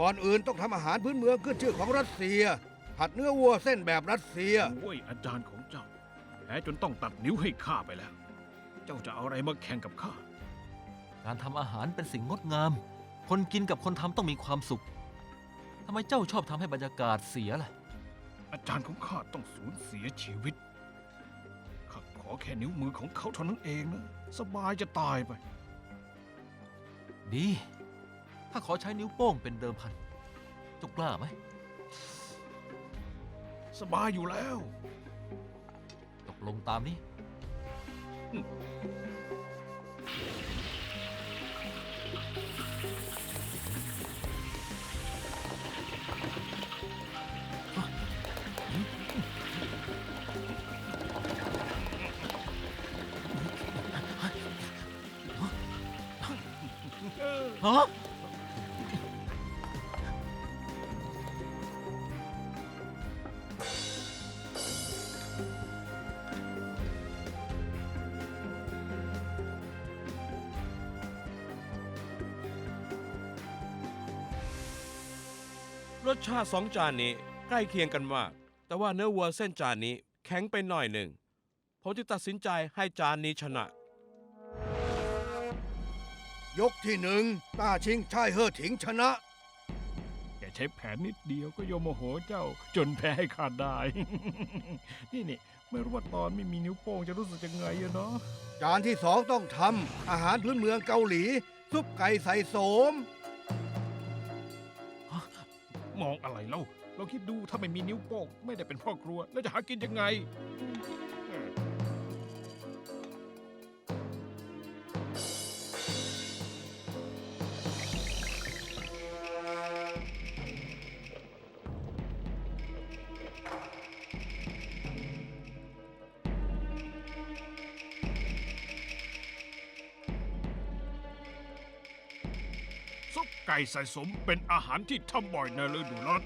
ก่อนอื่นต้องทำอาหารพื้นเมืองขึ้นชื่อของรัสเซีย ผัดเนื้อวัวเส้นแบบรัสเซีย โอ้ยอาจารย์ของเจ้าแพ้จนต้องตัดนิ้วให้ข้าไปแล้ว เจ้าจะเอาอะไรมาแข่งกับข้า การทำอาหารเป็นสิ่งงดงาม คนกินกับคนทำต้องมีความสุขทำไมเจ้าชอบทำให้บรรยากาศเสียล่ะ อาจารย์ของข้าต้องสูญเสียชีวิต ข้าขอแค่นิ้วมือของเขาเท่านั้นเองนะ สบายจะตายไป ดี ถ้าขอใช้นิ้วโป้งเป็นเดิมพันเจ้ากล้าไหม สบายอยู่แล้ว ตกลงตามนี้ ฮะ รสชาติสองจานนี้ใกล้เคียงกันมาก แต่ว่าเนื้อวัวเส้นจานนี้แข็งไปหน่อยหนึ่ง ผมจึงตัดสินใจให้จานนี้ชนะ ยกที่หนึ่งต้าชิงชายเฮ่อถิงชนะแค่ใช้แผนนิดเดียวก็โยมโมโหเจ้า จนแพ้ให้ข้าได้ นี่นี่ไม่รู้ว่าตอนไม่มีนิ้วโป้งจะรู้สึกยังไงอะเนาะ จานที่สองต้องทำอาหารพื้นเมืองเกาหลี ซุปไก่ใส่โสม มองอะไรเล่าเราคิดดูถ้าไม่มีนิ้วโป้งไม่ได้เป็นพ่อครัว แล้วจะหากินยังไง ไก่ใส่สมเป็นอาหารที่ทำบ่อยในฤดูร้อน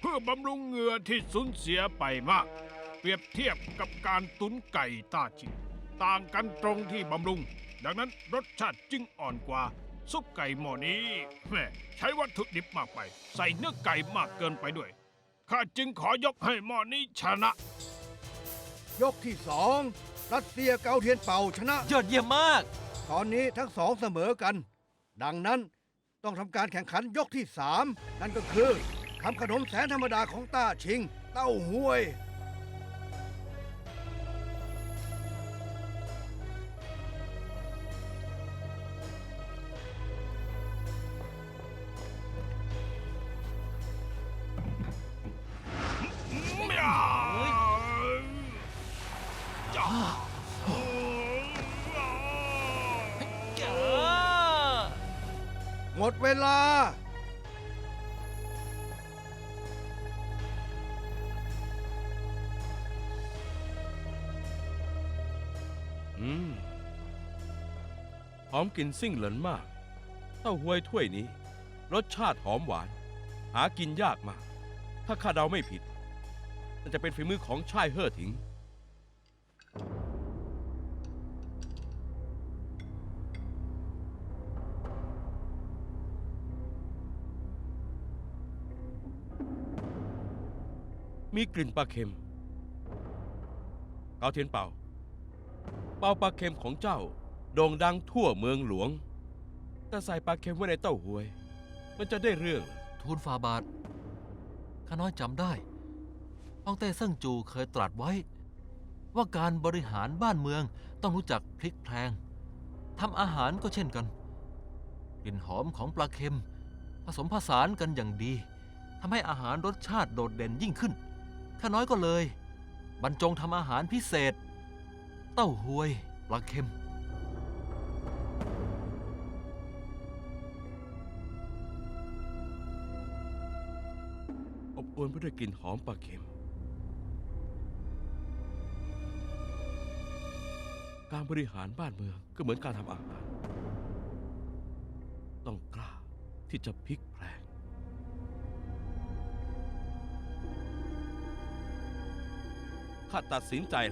เพื่อบำรุงเหงื่อที่สูญเสียไปมาก เปรียบเทียบกับการตุนไก่ต้าจิงต่างกันตรงที่บำรุง ดังนั้นรสชาติจึงอ่อนกว่า ซุปไก่หม้อนี้แม่ใช้วัตถุดิบมากไป ใส่เนื้อไก่มากเกินไปด้วยข้าจึงขอยกให้หม้อนี้ชนะ ยกที่สองรัสเซียเกาเทียนเป่าชนะ ยอดเยี่ยมมาก ตอนนี้ทั้งสองเสมอกัน ดังนั้น ต้องทำการแข่งขันยกที่สามนั่นก็คือทำขนมแสนธรรมดาของต้าชิง เต้าหวย หมดเวลา อืม หอมกลิ่นซิ่งเหลินมาก เต้าหวยถ้วยนี้ รสชาติหอมหวาน หากินยากมาก ถ้าข้าเดาไม่ผิดน่าจะเป็นฝีมือของชายเฮ่อถิง มีกลิ่นปลาเค็มเกาเทียนเป่า เป่าปลาเค็มของเจ้าโด่งดังทั่วเมืองหลวง แต่ใส่ปลาเค็มไว้ในเต้าหวย มันจะได้เรื่องเหรอทูลฟาบาทข้าน้อยจำได้ฮ่องเต้เซิ่งจูเคยตรัสไว้ ว่าการบริหารบ้านเมืองต้องรู้จักพลิกแพลงทำอาหารก็เช่นกัน กลิ่นหอมของปลาเค็ม ผสมผสานกันอย่างดีทำให้อาหารรสชาติโดดเด่นยิ่งขึ้น ข้าน้อยก็เลย บรรจงทำอาหารพิเศษ เต้าหวยปลาเค็ม อบอวลไปด้วยกลิ่นหอมปลาเค็ม การบริหารบ้านเมืองก็เหมือนการทำอาหาร ต้องกล้าที่จะพลิกแพลง ข้าตัดสินใจ